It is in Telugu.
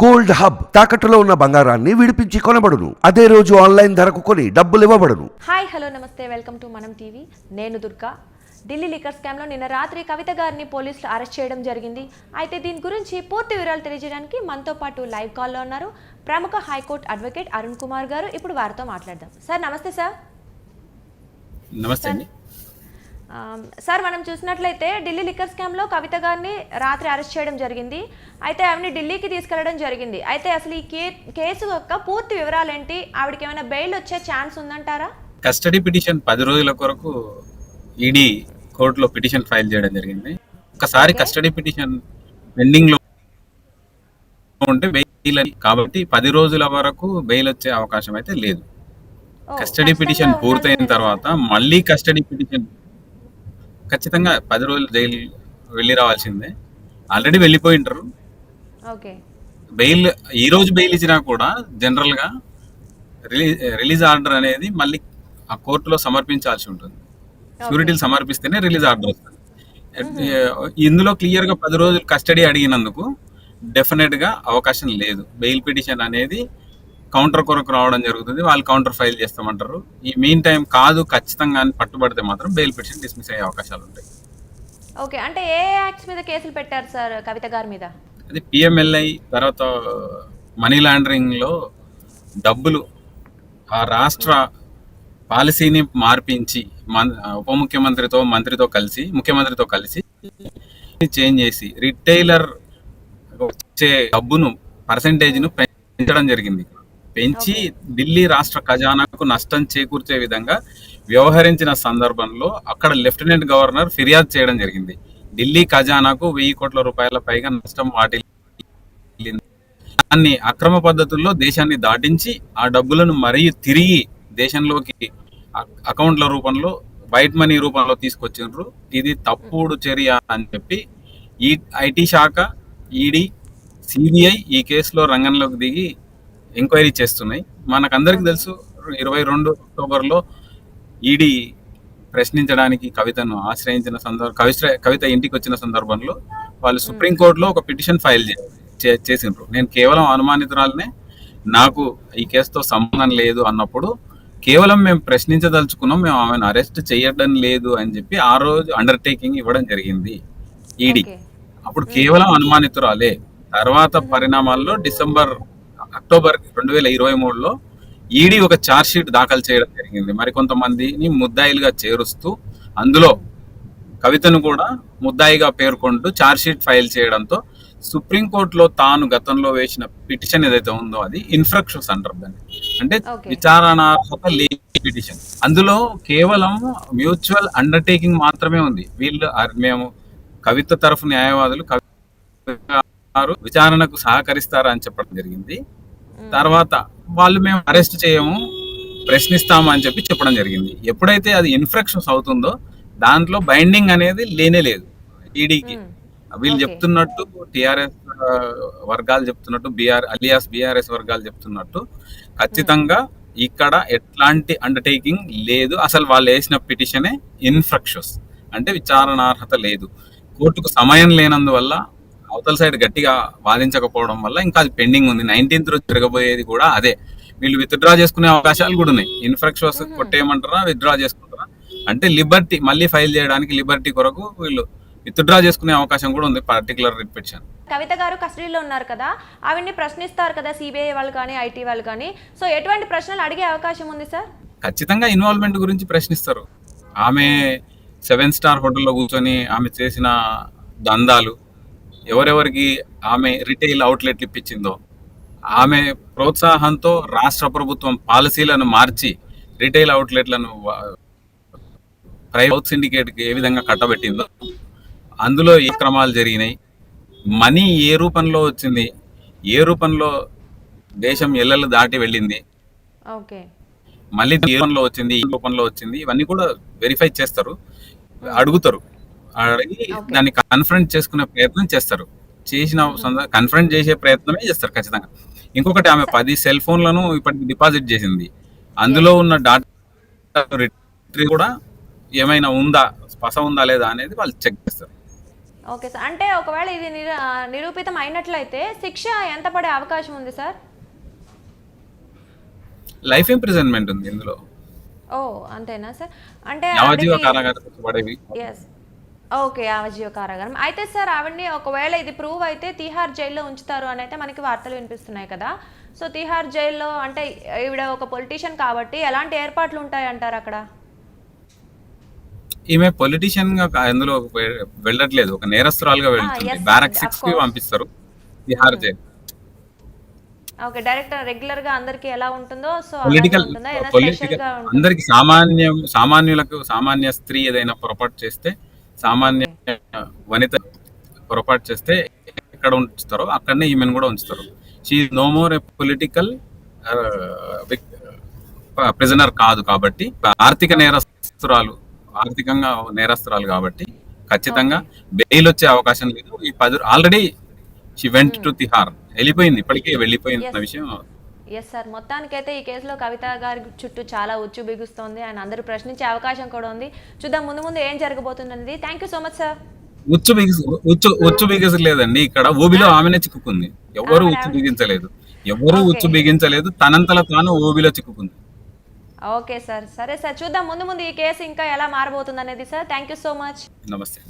గోల్డ్ హబ్ తాకట్టులో ఉన్న బంగారాన్ని విడిపించి కొనబడును. అదే రోజు ఆన్లైన్ ధరకు కొని డబ్బులు ఇవ్వబడును. హాయ్ హలో నమస్తే. వెల్కమ్ టు మనం టీవీ. నేను దుర్గా. ఢిల్లీ లిక్కర్ స్కామ్లో నిన్న రాత్రి కవిత గారిని పోలీసులు అరెస్ట్ చేయడం జరిగింది. అయితే దీని గురించి పూర్తి వివరాలు తెలియజేయడానికి మనతో పాటు లైవ్ కాల్లో ఉన్నారు ప్రముఖ హైకోర్టు అడ్వకేట్ అరుణ్ కుమార్ గారు. ఇప్పుడు వారితో మాట్లాడదాం. సార్ నమస్తే సార్. నమస్తే సార్ మనం చూసినట్లయితే ఢిల్లీ లిక్కర్ స్కామ్లో కవిత గారిని రాత్రి అరెస్ట్ చేయడం జరిగింది. అయితే ఆవిడని ఢిల్లీకి తీసుకెళ్ళడం జరిగింది. అయితే అసలు ఈ కే కేసు యొక్క పూర్తి వివరాలు ఏంటి ఆవిడకి ఏమైనా బెయిల్ వచ్చే ఛాన్స్ ఉందంటారా? కస్టడీ పిటిషన్ పది రోజుల కొరకు ఈడీ కోర్టులో పిటిషన్ ఫైల్ చేయడం జరిగింది. ఒకసారి కస్టడీ పిటిషన్ పెండింగ్లో ఉంటే బెయిల్ కాబట్టి పది రోజుల వరకు బెయిల్ వచ్చే అవకాశం అయితే లేదు. కస్టడీ పిటిషన్ పూర్తయిన తర్వాత మళ్ళీ కస్టడీ పిటిషన్ ఖచ్చితంగా పది రోజులు జైలు వెళ్ళి రావాల్సిందే. ఆల్రెడీ వెళ్ళిపోయి ఉంటారు. ఓకే. బెయిల్ ఈ రోజు బెయిల్ ఇచ్చినా కూడా జనరల్గా రిలీజ్ రిలీజ్ ఆర్డర్ అనేది మళ్ళీ ఆ కోర్టులో సమర్పించాల్సి ఉంటుంది. షూరిటీలు సమర్పిస్తేనే రిలీజ్ ఆర్డర్ వస్తుంది. ఇందులో క్లియర్గా పది రోజులు కస్టడీ అడిగినందుకు డెఫినెట్గా అవకాశం లేదు. బెయిల్ పిటిషన్ అనేది కౌంటర్ కొరకు రావడం జరుగుతుంది. వాళ్ళు కౌంటర్ ఫైల్ చేస్తామంటారు. ఈ మీన్ టైం కాదు ఖచ్చితంగా పట్టుబడితే మాత్రం బెయిల్ పిటిషన్ డిస్మిస్ అయ్యే అవకాశాలు ఉంటాయి. ఓకే అంటే ఏ యాక్ట్స్ మీద కేసులు పెట్టారు సార్ కవిత గారి మీద? అది పిఎంఎల్ఐ తర్వాత మనీ లాండరింగ్లో డబ్బులు ఆ రాష్ట్ర పాలసీని మార్పించి ఉప ముఖ్యమంత్రితో మంత్రితో కలిసి ముఖ్యమంత్రితో కలిసి చేంజ్ చేసి రిటైలర్ వచ్చే డబ్బును పర్సంటేజ్ను పెంచడం జరిగింది. పెంచి ఢిల్లీ రాష్ట్ర ఖజానాకు నష్టం చేకూర్చే విధంగా వ్యవహరించిన సందర్భంలో అక్కడ లెఫ్టినెంట్ గవర్నర్ ఫిర్యాదు చేయడం జరిగింది. ఢిల్లీ ఖజానాకు వెయ్యి కోట్ల రూపాయల పైగా నష్టం వాటిల్లింది. దాన్ని అక్రమ పద్ధతుల్లో దేశాన్ని దాటించి ఆ డబ్బులను మరీ తిరిగి దేశంలోకి అకౌంట్ల రూపంలో వైట్ మనీ రూపంలో తీసుకొచ్చిండ్రు. ఇది తప్పుడు చర్య అని చెప్పి ఈ ఐటీ శాఖ ఈడీ సిబిఐ ఈ కేసులో రంగంలోకి దిగి ఎంక్వైరీ చేస్తున్నాయి. మనకందరికి తెలుసు ఇరవై రెండు అక్టోబర్లో ఈడీ ప్రశ్నించడానికి కవితను ఆశ్రయించిన సందర్భం కవిత కవిత ఇంటికి వచ్చిన సందర్భంలో వాళ్ళు సుప్రీంకోర్టులో ఒక పిటిషన్ ఫైల్ చేసిండ్రు. నేను కేవలం అనుమానితురాలనే నాకు ఈ కేసుతో సంబంధం లేదు అన్నప్పుడు కేవలం మేము ప్రశ్నించదలుచుకున్నాం మేము ఆమెను అరెస్ట్ చేయడం లేదు అని చెప్పి ఆ రోజు అండర్టేకింగ్ ఇవ్వడం జరిగింది ఈడీ. అప్పుడు కేవలం అనుమానితురాలే. తర్వాత పరిణామాల్లో డిసెంబర్ అక్టోబర్ రెండు వేల ఇరవై మూడులో ఈడీ ఒక ఛార్జ్ షీట్ దాఖలు చేయడం జరిగింది. మరికొంతమందిని ముద్దాయిలుగా చేరుస్తూ అందులో కవితను కూడా ముద్దాయిగా పేర్కొంటూ ఛార్జ్ షీట్ ఫైల్ చేయడంతో సుప్రీంకోర్టులో తాను గతంలో వేసిన పిటిషన్ ఏదైతే ఉందో అది ఇన్ఫ్రక్షన్స్ అంటారు దాన్ని అంటే. విచారణార్హత లేని పిటిషన్. అందులో కేవలం మ్యూచువల్ అండర్టేకింగ్ మాత్రమే ఉంది. వీళ్ళు మేము కవిత తరఫు న్యాయవాదులు కవిత గారు విచారణకు సహకరిస్తారా అని చెప్పడం జరిగింది. తర్వాత వాళ్ళు మేము అరెస్ట్ చేయము ప్రశ్నిస్తాము అని చెప్పి చెప్పడం జరిగింది. ఎప్పుడైతే అది ఇన్ఫ్రాక్షన్స్ అవుతుందో దాంట్లో బైండింగ్ అనేది లేనే లేదు. ఈడీకి. వీళ్ళు. చెప్తున్నట్టు టిఆర్ఎస్ వర్గాలు చెప్తున్నట్టు బిఆర్ అలియాస్ బిఆర్ఎస్ వర్గాలు చెప్తున్నట్టు ఖచ్చితంగా ఇక్కడ ఎట్లాంటి అండర్టేకింగ్ లేదు. అసలు వాళ్ళు వేసిన పిటిషనే ఇన్ఫ్రక్షస్ అంటే విచారణార్హత లేదు. కోర్టుకు సమయం లేనందువల్ల అవతల సైడ్ గట్టిగా వాదించకపోవడం వల్ల ఇంకా అది పెండింగ్ ఉంది. నైన్టీన్త్ రోజు తిరగబోయేది కూడా అదే. వీళ్ళు విత్డ్రా చేసుకునే అవకాశాలు కూడా ఉన్నాయి. ఇన్ఫ్రక్షన్స్ కొట్టేయమంటారా విత్డ్రా చేసుకుంటారా? అంటే లిబర్టీ మళ్ళీ ఫైల్ చేయడానికి లిబర్టీ కొరకు వీళ్ళు విత్డ్రా చేసుకునే అవకాశం కూడా ఉంది పర్టికులర్ పిటిషన్ కవిత గారు కస్టడీలో ఉన్నారు కదా ఆవిడ్ని ప్రశ్నిస్తారు కదా సిబిఐ వాళ్ళు కానీ ఐటీ వాళ్ళు కానీ. సో ఎటువంటి ప్రశ్నలు అడిగే అవకాశం ఉంది సార్? ఖచ్చితంగా ఇన్వాల్వ్మెంట్ గురించి ప్రశ్నిస్తారు. ఆమె సెవెన్ స్టార్ హోటల్లో కూర్చొని ఆమె చేసిన దందాలు ఎవరెవరికి ఆమె రిటైల్ అవుట్లెట్లు ఇప్పించిందో ఆమె ప్రోత్సాహంతో రాష్ట్ర ప్రభుత్వం పాలసీలను మార్చి రిటైల్ అవుట్లెట్లను ప్రైవేట్ సిండికేట్కి ఏ విధంగా కట్టబెట్టిందో అందులో ఏ క్రమాలు జరిగినాయి మనీ ఏ రూపంలో వచ్చింది ఏ రూపంలో దేశం ఎల్లలు దాటి వెళ్ళింది ఓకే. మళ్ళీ ఏ రూపంలో వచ్చింది ఈ రూపంలో వచ్చింది ఇవన్నీ కూడా వెరిఫై చేస్తారు అడుగుతారు. అడిగి. దాన్ని కన్ఫరెంట్ చేసుకునే ప్రయత్నం చేస్తారు. చేసిన కన్ఫరెంట్ చేసే ప్రయత్నమే చేస్తారు ఖచ్చితంగా. ఇంకొకటి ఆమె పది సెల్ ఫోన్లను ఇప్పటికి డిపాజిట్ చేసింది. అందులో ఉన్న డాటా రిట్రీ కూడా ఏమైనా ఉందా? స్పస ఉందా లేదా అనేది వాళ్ళు చెక్ చేస్తారు. ఓకే సార్ అంటే ఒకవేళ ఇది నిరూపితం అయినట్లయితే శిక్ష ఎంత పడే అవకాశం ఉంది సార్ లైఫ్ ఇంప్రిజన్మెంట్ ఉంది ఇందులో. ఓ అంతేనా సార్ అంటే ఆవిడకి- కారాగారం పడేవి. ఎస్ ఓకే యావజ్జీవ కారాగారం. అయితే సార్ ఆవిడ్ని ఒకవేళ ఇది ప్రూవ్ అయితే తిహార్ జైల్లో ఉంచుతారు అని అయితే మనకి వార్తలు వినిపిస్తున్నాయి కదా. సో తిహార్ జైల్లో అంటే ఈవిడ ఒక పొలిటీషియన్ కాబట్టి ఎలాంటి ఏర్పాట్లు ఉంటాయి అంటారు అక్కడ? ఈమె పొలిటీషియన్గా వె- వెళ్ళట్లేదు. ఒక నేరస్తురాలుగా వెళ్తుంది. yes, బ్యారక్ సిక్స్కి. పంపిస్తారు. తిహార్ జైల్. ఓకే డైరెక్ట్ రెగ్యులర్గా అందరికి ఎలా ఉంటుందో సో పొలిటికల్ పొలిటికల్? అందరికి సామాన్యం సామాన్యులకు సామాన్య స్త్రీ ఏదైనా పొరపాటు చేస్తే సామాన్య వనిత పొరపాటు చేస్తే ఎక్కడ ఉంచుతారో అక్కడనే ఈమెను కూడా ఉంచుతారు. She no more a political prisoner కాదు కాబట్టి ఆర్థిక నేరస్తురాలు ఆర్థికంగా నేరస్తురాలు కాబట్టి ఖచ్చితంగా బెయిల్ వచ్చే అవకాశం లేదు. ఈ పది already she went to Tihar వెళ్ళిపోయింది ఇప్పటికే వెళ్ళిపోయింది విషయం. ఎస్ సార్ మొత్తానికైతే ఈ కేసులో కవిత గారి చుట్టూ చాలా ఉచ్చు బిగుస్తోంది. ఆయన అందరూ ప్రశ్నించే అవకాశం కూడా ఉంది. చూద్దాం ముందు ముందు ఏం జరగబోతుందనేది thank you so much sir ఉచ్చు బిగిసి ఉచ్చు ఉచ్చు బిగించలేదండి ఇక్కడ ఓబిలో ఆమెనే చిక్కుకుంది. ఎవరు ఉచ్చు బిగించలేదు. ఎవరు ఉచ్చు బిగించలేదు. తనంతల తాను ఓబిలో చిక్కుకుంది. ఓకే సార్ సరే సార్ చూద్దాం ముందు ముందు ఈ కేసు ఇంకా ఎలా మారబోతుంది అనేది sir thank you so much నమస్తే.